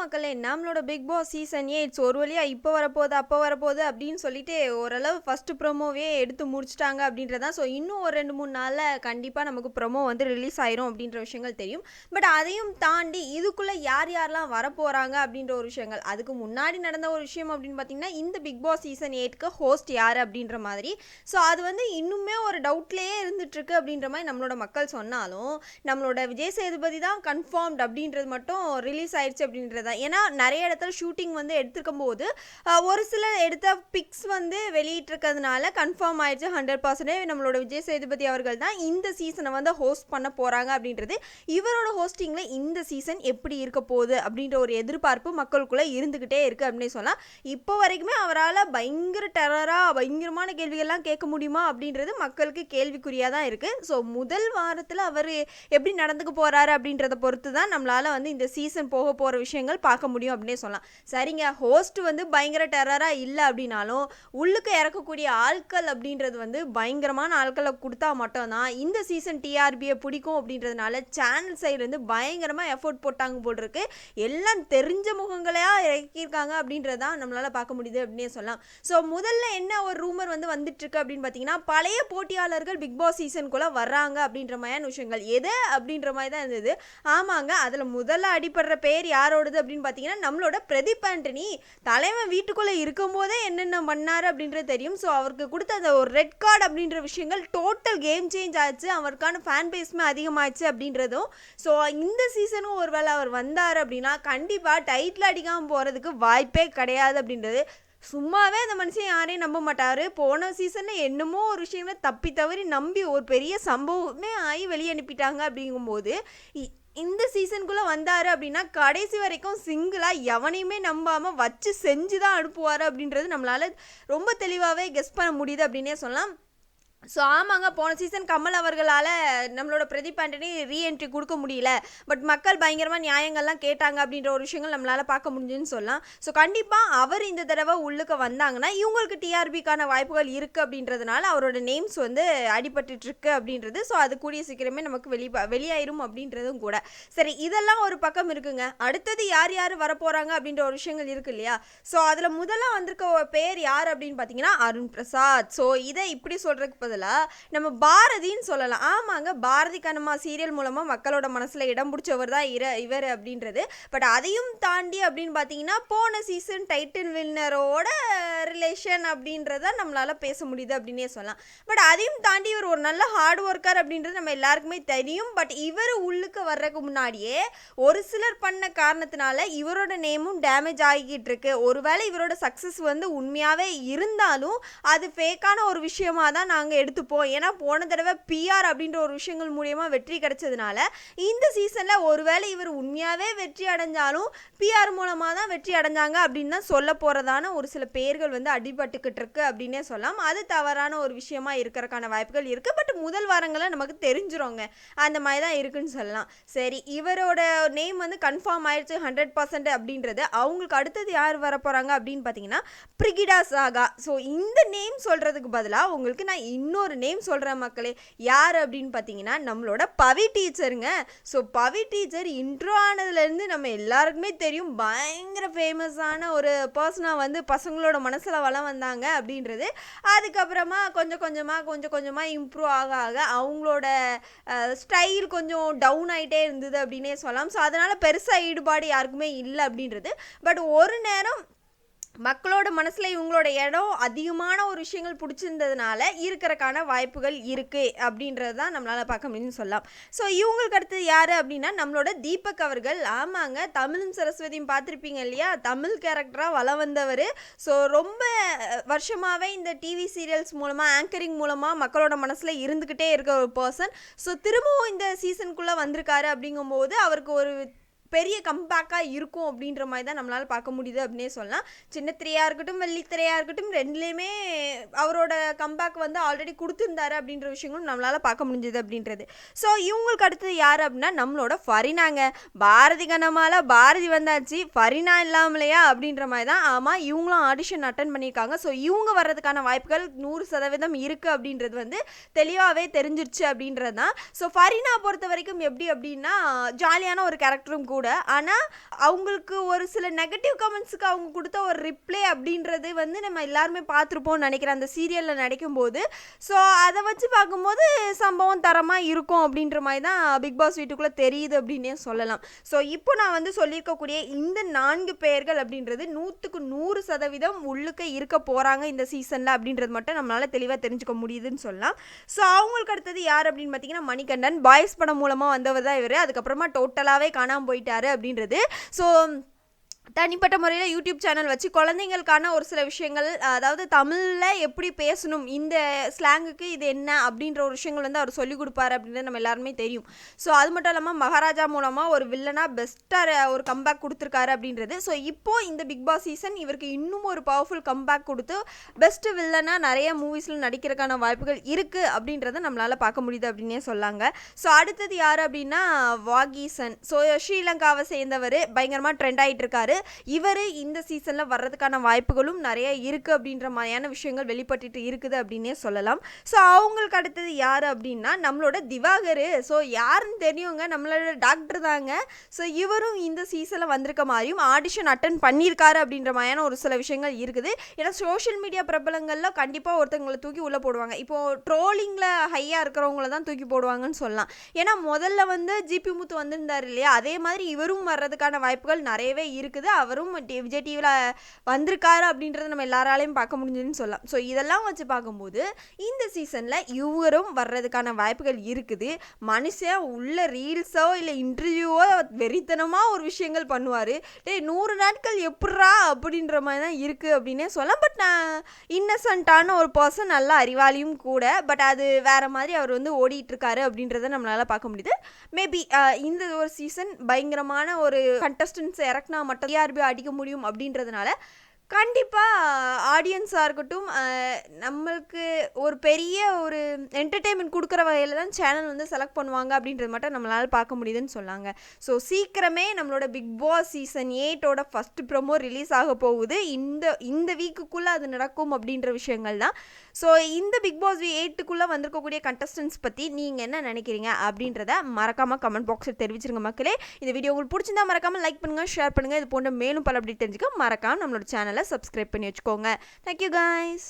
மக்களே நம்மளோட big Boss season AIDS ஒரு வழியா இப்போ வரப்போகுது அப்போ வரப்போகுது அப்படின்னு சொல்லிட்டு ஓரளவு ஃபஸ்ட்டு ப்ரோமோவே எடுத்து முடிச்சிட்டாங்க அப்படின்றதான். ஸோ இன்னும் ஒரு ரெண்டு மூணு நாளில் கண்டிப்பாக நமக்கு ப்ரோமோ வந்து ரிலீஸ் ஆயிரும் அப்படின்ற விஷயங்கள் தெரியும். பட் அதையும் தாண்டி இதுக்குள்ளே யார் யாரெல்லாம் வரப்போகிறாங்க அப்படின்ற ஒரு விஷயங்கள். அதுக்கு முன்னாடி நடந்த ஒரு விஷயம் அப்படின்னு பார்த்தீங்கன்னா இந்த பிக் பாஸ் சீசன் எயிட்க்கு ஹோஸ்ட் யார் அப்படின்ற மாதிரி. ஸோ அது வந்து இன்னுமே ஒரு டவுட்லேயே இருந்துட்டுருக்கு அப்படின்ற மாதிரி நம்மளோட மக்கள் சொன்னாலும் நம்மளோட விஜய் சேதுபதி தான் கன்ஃபார்ம்ட் அப்படின்றது மட்டும் ரிலீஸ் ஆயிடுச்சு அப்படின்றத தான். ஏன்னா நிறைய இடத்துல ஷூட்டிங் வந்து எடுத்திருக்கும் போது ஒரு சில எடுத்த பிக்ஸ் வந்து வெளியிட்டிருக்கிறதுனால கன்ஃபார்ம் ஆயிடுச்சு ஹண்ட்ரட் பர்சன்டேஜ் நம்மளோட விஜய் சேதுபதி அவர்கள் தான் இந்த சீசனை வந்து ஹோஸ்ட் பண்ண போகிறாங்க அப்படின்றது இவரோட ஹோஸ்டிங்கில் இந்த சீசன் எப்படி இருக்க போகுது அப்படின்ற ஒரு எதிர்பார்ப்பு மக்களுக்குள்ளே இருந்துக்கிட்டே இருக்குது அப்படின்னு சொல்லலாம். இப்போ வரைக்குமே அவரால் பயங்கர டெரராக பயங்கரமான கேள்விகள்லாம் கேட்க முடியுமா அப்படின்றது மக்களுக்கு கேள்விக்குறியாக தான் இருக்குது ஸோ முதல் வாரத்தில் அவர் எப்படி நடந்துக்க போகிறாரு அப்படின்றத பொறுத்து தான் நம்மளால் வந்து இந்த சீசன் போக போகிற விஷயங்கள் பார்க்க முடியும் அப்படின்னே சொல்லலாம். சரிங்க ஹோஸ்ட் வந்து பயங்கர டெரராக இல்லை அப்படின்னாலும் உள்ளுக்கு இறக்கக்கூடிய ஆட்கள் அப்படின்றது வந்து பயங்கரமான ஆட்களை கொடுத்தா மட்டும்தான் இந்த சீசன் டிஆர்பியை பிடிக்கும் அப்படின்றதுனால சேனல் சைட்லேருந்து பயங்கரமாக எஃபோர்ட் போட்டாங்க போல் இருக்கு எல்லாம் தெரிஞ்ச முகங்களையாக இறக்கியிருக்காங்க அப்படின்றது தான் நம்மளால் பார்க்க முடியுது அப்படின்னே சொல்லலாம். ஸோ முதல்ல என்ன ஒரு ரூமர் வந்து வந்துட்டுருக்கு அப்படின்னு பார்த்தீங்கன்னா பழைய போட்டியாளர்கள் பிக் பாஸ் சீசனுக்குள்ளே வர்றாங்க அப்படின்ற மாதிரியான விஷயங்கள். எது அப்படின்ற மாதிரி தான் இருந்தது. ஆமாங்க அதில் முதல்ல அடிப்படுற பேர் யாரோடது அப்படின்னு பார்த்தீங்கன்னா நம்மளோட பிரதீப் ஆண்டனி தலைவன் வீட்டுக்குள்ளே இருக்கும்போதே என்னென்ன பண்ணார் அப்படின்றது தெரியும். ஸோ அவருக்கு கொடுத்த அந்த ஒரு ரெட் கார்டு அப்படின்ற விஷயங்கள் டோட்டல் கேம் சேஞ்ச் ஆச்சு. அவருக்கான ஃபேன் பேஸுமே அதிகமாச்சு அப்படின்றதும். ஸோ இந்த சீசனும் ஒருவேளை அவர் வந்தார் அப்படின்னா கண்டிப்பாக டைட்டில் அடிக்காமல் போகிறதுக்கு வாய்ப்பே கிடையாது அப்படின்றது. சும்மாவே அந்த மனுஷன் யாரையும் நம்ப மாட்டார். போன சீசனில் என்னமோ ஒரு விஷயங்களை தப்பி தவறி நம்பி ஒரு பெரிய சம்பவமே ஆகி வெளியே அனுப்பிட்டாங்க அப்படிங்கும்போது இ- இந்த சீசனுக்குள்ளே வந்தார் அப்படின்னா கடைசி வரைக்கும் சிங்கிளாக எவனையுமே நம்பாமல் வச்சு செஞ்சு தான் அனுப்புவார் அப்படின்றது நம்மளால் ரொம்ப தெளிவாகவே கெஸ் பண்ண முடியுது அப்படின்னே சொல்லலாம். ஸோ ஆமாங்க போன சீசன் கமல் அவர்களால் நம்மளோட பிரதீப் ஆண்டனி ரீஎன்ட்ரி கொடுக்க முடியல. பட் மக்கள் பயங்கரமாக நியாயங்கள்லாம் கேட்டாங்க அப்படின்ற ஒரு விஷயங்கள் நம்மளால் பார்க்க முடிஞ்சுன்னு சொல்லலாம். ஸோ கண்டிப்பாக அவர் இந்த தடவை உள்ளுக்கு வந்தாங்கன்னா இவங்களுக்கு டிஆர்பிக்கான வாய்ப்புகள் இருக்குது அப்படின்றதுனால அவரோட நேம்ஸ் வந்து அடிபட்டுருக்கு அப்படின்றது. ஸோ அது கூடிய சீக்கிரமே நமக்கு வெளி வெளியாயிரும் அப்படின்றதும் கூட. சரி இதெல்லாம் ஒரு பக்கம் இருக்குங்க. அடுத்தது யார் யார் வரப்போகிறாங்க அப்படின்ற ஒரு விஷயங்கள் இருக்கு இல்லையா? ஸோ அதில் முதல்ல வந்திருக்க பேர் யார் அப்படின்னு பார்த்தீங்கன்னா அருண் பிரசாத். ஸோ இதை இப்படி சொல்கிறதுக்கு பதிலாக நம்ம பாரதின்னு சொல்லலாம். ஆமாங்க பாரதி கண்ணம்மா சீரியல் மூலமாக மக்களோட மனசில் இடம் பிடிச்சவர் தான் இர இவர் அப்படின்றது. பட் அதையும் தாண்டி அப்படின்னு பார்த்தீங்கன்னா போன சீசன் டைட்டில் வின்னரோட ரிலேஷன் அப்படின்றத நம்மளால் பேச முடியுது அப்படின்னே சொல்லலாம். பட் அதையும் தாண்டி இவர் ஒரு நல்ல ஹார்ட் ஒர்க்கர் அப்படின்றது நம்ம எல்லாருக்குமே தெரியும். பட் இவர் உள்ளுக்கு வர்றதுக்கு முன்னாடியே ஒரு சிலர் பண்ண காரணத்தினால இவரோட நேமும் டேமேஜ் ஆகிக்கிட்டு இருக்கு. ஒருவேளை இவரோட சக்ஸஸ் வந்து உண்மையாகவே இருந்தாலும் அது ஃபேக்கான ஒரு விஷயமாக தான் நாங்கள் எடுத்துப்போம் ஏன்னா போன தடவை பிஆர் அப்படின்ற ஒரு விஷயங்கள் மூலியமா வெற்றி கிடைச்சதுனால இந்த சீசனில் ஒருவேளை இவர் உண்மையாகவே வெற்றி அடைஞ்சாலும் பிஆர் மூலமாக தான் வெற்றி அடைஞ்சாங்க அப்படின்னு தான் சொல்ல போகிறதான ஒரு சில பேர்கள் வந்து அடிபட்டுக்கிட்டு இருக்கு அப்படின்னே சொல்லலாம். அது தவறான ஒரு விஷயமா இருக்கிறதுக்கான வாய்ப்புகள் இருக்குது பட் முதல் வாரங்களில் நமக்கு தெரிஞ்சிருங்க. அந்த மாதிரி தான் இருக்குன்னு சொல்லலாம். சரி இவரோட நேம் வந்து கன்ஃபார்ம் ஆயிடுச்சு ஹண்ட்ரட் பர்சன்ட் அப்படின்றது. அவங்களுக்கு அடுத்தது யார் வர போகிறாங்க அப்படின்னு பார்த்தீங்கன்னா பிரிகிடா சாகா. ஸோ இந்த நேம் சொல்கிறதுக்கு பதிலாக உங்களுக்கு நான் இன்னும் இன்னொரு நேம் சொல்கிறேன் மக்களே. யார் அப்படின்னு பார்த்தீங்கன்னா நம்மளோட பவி டீச்சருங்க ஸோ பவி டீச்சர் இன்ட்ரோ ஆனதுலேருந்து நம்ம எல்லாருக்குமே தெரியும் பயங்கர ஃபேமஸான ஒரு பர்சனாக வந்து பசங்களோட மனசில் வளம் வந்தாங்க அப்படின்றது. அதுக்கப்புறமா கொஞ்சம் கொஞ்சமாக கொஞ்சம் கொஞ்சமாக இம்ப்ரூவ் ஆக ஆக அவங்களோட ஸ்டைல் கொஞ்சம் டவுன் ஆகிட்டே இருந்தது அப்படின்னே சொல்லலாம். ஸோ அதனால் பெருசாக ஈடுபாடு யாருக்குமே இல்லை அப்படின்றது. பட் ஒரு நேரம் மக்களோட மனசில் இவங்களோட இடம் அதிகமான ஒரு விஷயங்கள் பிடிச்சிருந்ததுனால இருக்கிறக்கான வாய்ப்புகள் இருக்குது அப்படின்றது தான் நம்மளால் பார்க்க முடியும்னு சொல்லலாம். ஸோ இவங்களுக்கு அடுத்தது யார் அப்படின்னா நம்மளோட தீபக் அவர்கள். ஆமாங்க தமிழும் சரஸ்வதியும் பார்த்துருப்பீங்க இல்லையா? தமிழ் கேரக்டராக வளம் வந்தவர். ஸோ ரொம்ப வருஷமாகவே இந்த டிவி சீரியல்ஸ் மூலமாக ஆங்கரிங் மூலமாக மக்களோட மனசில் இருந்துக்கிட்டே இருக்க ஒரு பர்சன் ஸோ திரும்பவும் இந்த சீசனுக்குள்ளே வந்திருக்காரு அப்படிங்கும்போது அவருக்கு ஒரு பெரிய கம்பேக்காக இருக்கும் அப்படின்ற மாதிரி தான் நம்மளால் பார்க்க முடியுது அப்படின்னே சொல்லலாம். சின்ன திரையாக இருக்கட்டும் வெள்ளித்திரையாக இருக்கட்டும் ரெண்டுலேயுமே அவரோட கம்பேக் வந்து ஆல்ரெடி கொடுத்துருந்தாரு அப்படின்ற விஷயங்களும் நம்மளால் பார்க்க முடிஞ்சது அப்படின்றது. ஸோ இவங்களுக்கு அடுத்தது யார் அப்படின்னா நம்மளோட ஃபரினாங்க. பாரதி கனமால பாரதி வந்தாச்சு. ஃபரினா இல்லாமலையா அப்படின்ற மாதிரி தான் ஆமாம் இவங்களும் ஆடிஷன் அட்டன் பண்ணியிருக்காங்க. ஸோ இவங்க வர்றதுக்கான வாய்ப்புகள் நூறு சதவீதம் இருக்குது அப்படின்றது வந்து தெளிவாகவே தெரிஞ்சிருச்சு அப்படின்றது தான் ஸோ ஃபரினா பொறுத்த வரைக்கும் எப்படி அப்படின்னா ஜாலியான ஒரு கேரக்டரும் கூட கூட. ஆனால் அவங்களுக்கு ஒரு சில நெகட்டிவ் கமெண்ட்ஸுக்கு அவங்க கொடுத்த ஒரு ரிப்ளை அப்படின்றது வந்து நம்ம எல்லாருமே பார்த்துருப்போம்னு நினைக்கிறேன். அந்த சீரியலில் நடிக்கும்போது. ஸோ அதை வச்சு பார்க்கும்போது சம்பவம் தரமாக இருக்கும் அப்படின்ற மாதிரி தான் பிக் பாஸ் வீட்டுக்குள்ளே தெரியுது அப்படின்னே சொல்லலாம். ஸோ இப்போ நான் வந்து சொல்லியிருக்கக்கூடிய இந்த நான்கு பெயர்கள் அப்படின்றது நூற்றுக்கு நூறு சதவீதம் உள்ளுக்க இருக்க போகிறாங்க இந்த சீசனில் அப்படின்றது மட்டும் நம்மளால் தெளிவாக தெரிஞ்சுக்க முடியுதுன்னு சொல்லலாம். ஸோ அவங்களுக்கு அடுத்தது யார் அப்படின்னு பார்த்தீங்கன்னா மணிகண்டன். பாய்ஸ் படம் மூலமாக வந்தவர் தான் இவர். அதுக்கப்புறமா டோட்டலாகவே காணாமல் போயிட்டு அப்படின்றது. ஸோ தனிப்பட்ட முறையில் யூடியூப் சேனல் வச்சு குழந்தைங்களுக்கான ஒரு சில விஷயங்கள் அதாவது தமிழில் எப்படி பேசணும் இந்த ஸ்லாங்குக்கு இது என்ன அப்படின்ற ஒரு விஷயங்கள் வந்து அவர் சொல்லிக் கொடுப்பாரு அப்படின்றது நம்ம எல்லாருமே தெரியும். ஸோ அது மட்டும் இல்லாமல் மகாராஜா மூலமாக ஒரு வில்லனாக பெஸ்ட்டாக ஒரு கம்பேக் கொடுத்துருக்காரு அப்படின்றது. ஸோ இப்போது இந்த பிக் பாஸ் சீசன் இவருக்கு இன்னும் ஒரு பவர்ஃபுல் கம்பேக் கொடுத்து பெஸ்ட்டு வில்லனாக நிறைய மூவிஸில் நடிக்கிறதுக்கான வாய்ப்புகள் இருக்குது அப்படின்றத நம்மளால் பார்க்க முடியுது அப்படின்னே சொல்லாங்க. ஸோ அடுத்தது யார் அப்படின்னா வாகீசன் ஸோ ஸ்ரீலங்காவை சேர்ந்தவர் பயங்கரமாக ட்ரெண்ட் ஆகிட்டு இருக்காரு. இவர் இந்த சீசனில் வர்றதுக்கான வாய்ப்புகளும் நிறைய இருக்குது அப்படின்ற மாதிரியான விஷயங்கள் வெளிப்பட்டுட்டு இருக்குது அப்படின்னே சொல்லலாம். ஸோ அவங்களுக்கு அடுத்தது யார் அப்படின்னா நம்மளோட திவாகர். ஸோ யாருன்னு தெரியுங்க நம்மளோட டாக்டர் தாங்க. ஸோ இவரும் இந்த சீசனில் வந்திருக்க மாதிரியும் ஆடிஷன் அட்டன் பண்ணியிருக்காரு அப்படின்ற மாதிரியான ஒரு சில விஷயங்கள் இருக்குது. ஏன்னா சோஷியல் மீடியா பிரபலங்களில் கண்டிப்பாக ஒருத்தவங்களை தூக்கி உள்ளே போடுவாங்க. இப்போது ட்ரோலிங்கில் ஹையாக இருக்கிறவங்கள தான் தூக்கி போடுவாங்கன்னு சொல்லலாம். ஏன்னா முதல்ல வந்து ஜிபி முத்து வந்திருந்தார் இல்லையா? அதே மாதிரி இவரும் வர்றதுக்கான வாய்ப்புகள் நிறையவே இருக்குது. அவரும் விஜய் டிவியில் வந்திருக்காரு அப்படின்றத நம்ம எல்லாராலையும் பார்க்க முடிஞ்சதுன்னு சொல்லலாம். ஸோ இதெல்லாம் வச்சு பார்க்கும்போது இந்த சீசனில் இவரும் வர்றதுக்கான வாய்ப்புகள் இருக்குது. மனுஷன் உள்ள ரீல்ஸோ இல்லை இன்டர்வியூவோ வெறித்தனமாக ஒரு விஷயங்கள் பண்ணுவார். டேய் நூறு நாட்கள் எப்பட்றா அப்படின்ற மாதிரி தான் இருக்குது அப்படின்னே சொல்லலாம். பட் நான் இன்னசென்ட்டான ஒரு பர்சன் நல்ல அறிவாளியும் கூட. பட் அது வேற மாதிரி அவர் வந்து ஓடிட்டுருக்காரு அப்படின்றத நம்மளால் பார்க்க முடியுது. மேபி இந்த ஒரு சீசன் பயங்கரமான ஒரு கண்டஸ்டன்ஸ் இறக்குனா மட்டும் டிஆர்பி அடிக்க முடியும் அப்படின்றதுனால கண்டிப்பாக ஆடியன்ஸாக இருக்கட்டும் நம்மளுக்கு ஒரு பெரிய ஒரு என்டர்டெயின்மெண்ட் கொடுக்குற வகையில் தான் சேனல் வந்து செலக்ட் பண்ணுவாங்க அப்படின்றது மட்டும் நம்மளால் பார்க்க முடியுதுன்னு சொன்னாங்க. ஸோ சீக்கிரமே நம்மளோட பிக் பாஸ் சீசன் எயிட்டோட ஃபஸ்ட் ப்ரோமோ ரிலீஸ் ஆக போகுது. இந்த இந்த வீக்குக்குள்ளே அது நடக்கும் அப்படின்ற விஷயங்கள் தான். ஸோ இந்த பிக் பாஸ் எயிட்டுக்குள்ளே வந்திருக்கக்கூடிய கண்டஸ்டன்ஸ் பற்றி நீங்கள் என்ன நினைக்கிறீங்க அப்படின்றத மறக்காமல் கமெண்ட் பாக்ஸில் தெரிவிச்சிருங்க மக்களே. இந்த வீடியோ உங்களுக்கு பிடிச்சிருந்தா மறக்காமல் லைக் பண்ணுங்கள் ஷேர் பண்ணுங்கள் இது போன்ற மேலும் பல அப்படி தெரிஞ்சுக்க மறக்காமல் நம்மளோட சேனலை சப்ஸ்கிரைப் பண்ணி வச்சுக்கோங்க. Thank you guys